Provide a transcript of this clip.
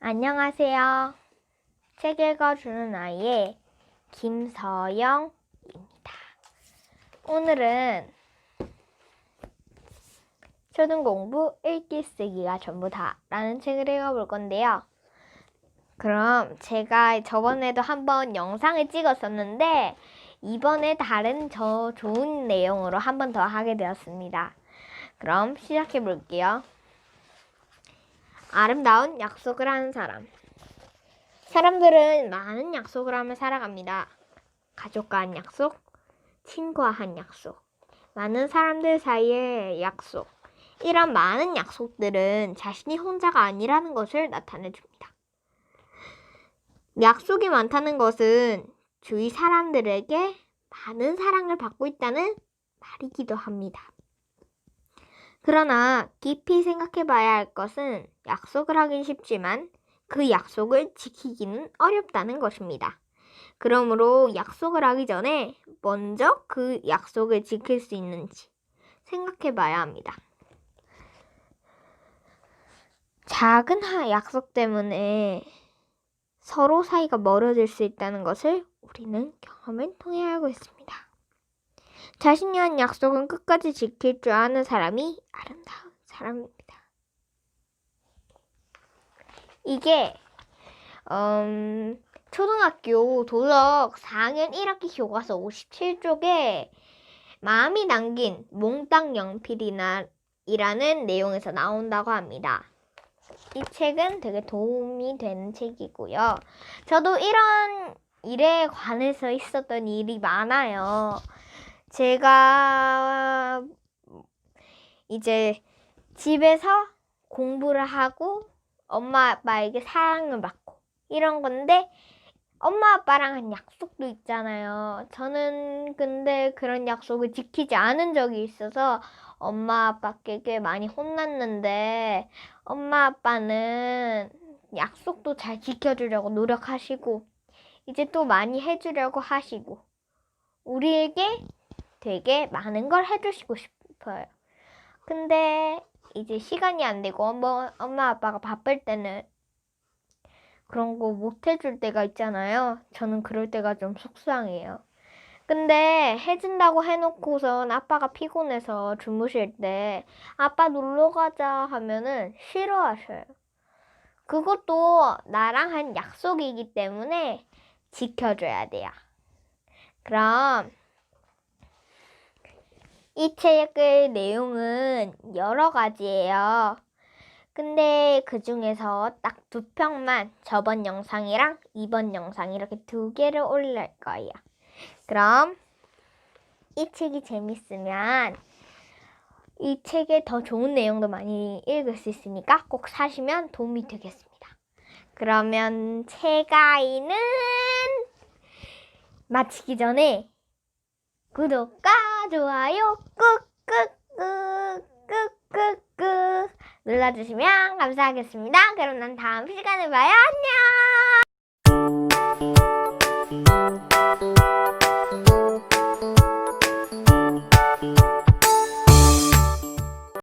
안녕하세요. 책 읽어주는 아이의 김서영입니다. 오늘은 초등공부 읽기 쓰기가 전부 다라는 책을 읽어볼 건데요. 그럼 제가 저번에도 한번 영상을 찍었었는데 이번에 다른 저 좋은 내용으로 한 번 더 하게 되었습니다. 그럼 시작해 볼게요. 아름다운 약속을 하는 사람. 사람들은 많은 약속을 하며 살아갑니다. 가족과 한 약속, 친구와 한 약속, 많은 사람들 사이의 약속. 이런 많은 약속들은 자신이 혼자가 아니라는 것을 나타내 줍니다. 약속이 많다는 것은 주위 사람들에게 많은 사랑을 받고 있다는 말이기도 합니다. 그러나 깊이 생각해 봐야 할 것은 약속을 하긴 쉽지만 그 약속을 지키기는 어렵다는 것입니다. 그러므로 약속을 하기 전에 먼저 그 약속을 지킬 수 있는지 생각해 봐야 합니다. 작은 하- 약속 때문에 서로 사이가 멀어질 수 있다는 것을 우리는 경험을 통해 알고 있습니다. 자신이 한 약속은 끝까지 지킬 줄 아는 사람이 아름다운 사람입니다. 이게 음, 초등학교 도덕 4학년 1학기 교과서 57쪽에 마음이 담긴 몽땅 연필이나 이라는 내용에서 나온다고 합니다. 이 책은 되게 도움이 되는 책이고요. 저도 이런 일에 관해서 있었던 일이 많아요. 제가 이제 집에서 공부를 하고 엄마 아빠에게 사랑을 받고 이런 건데 엄마 아빠랑 한 약속도 있잖아요. 저는 근데 그런 약속을 지키지 않은 적이 있어서 엄마 아빠께 꽤 많이 혼났는데 엄마 아빠는 약속도 잘 지켜주려고 노력하시고 이제 또 많이 해주려고 하시고 우리에게 되게 많은 걸 해주시고 싶어요. 근데 이제 시간이 안 되고 엄마, 엄마 아빠가 바쁠 때는 그런 거 못 해줄 때가 있잖아요. 저는 그럴 때가 좀 속상해요. 근데 해준다고 해놓고선 아빠가 피곤해서 주무실 때 아빠 놀러 가자 하면은 싫어하셔요. 그것도 나랑 한 약속이기 때문에 지켜줘야 돼요. 그럼 이 책의 내용은 여러 가지예요. 근데 그 중에서 딱 두 편만 저번 영상이랑 이번 영상 이렇게 두 개를 올릴 거예요. 그럼 이 책이 재밌으면 이 책에 더 좋은 내용도 많이 읽을 수 있으니까 꼭 사시면 도움이 되겠습니다. 그러면 책아이는 마치기 전에 구독과 좋아요 꾹꾹꾹꾹꾹꾹 눌러주시면 감사하겠습니다. 그럼 난 다음 시간에 봐요. 안녕!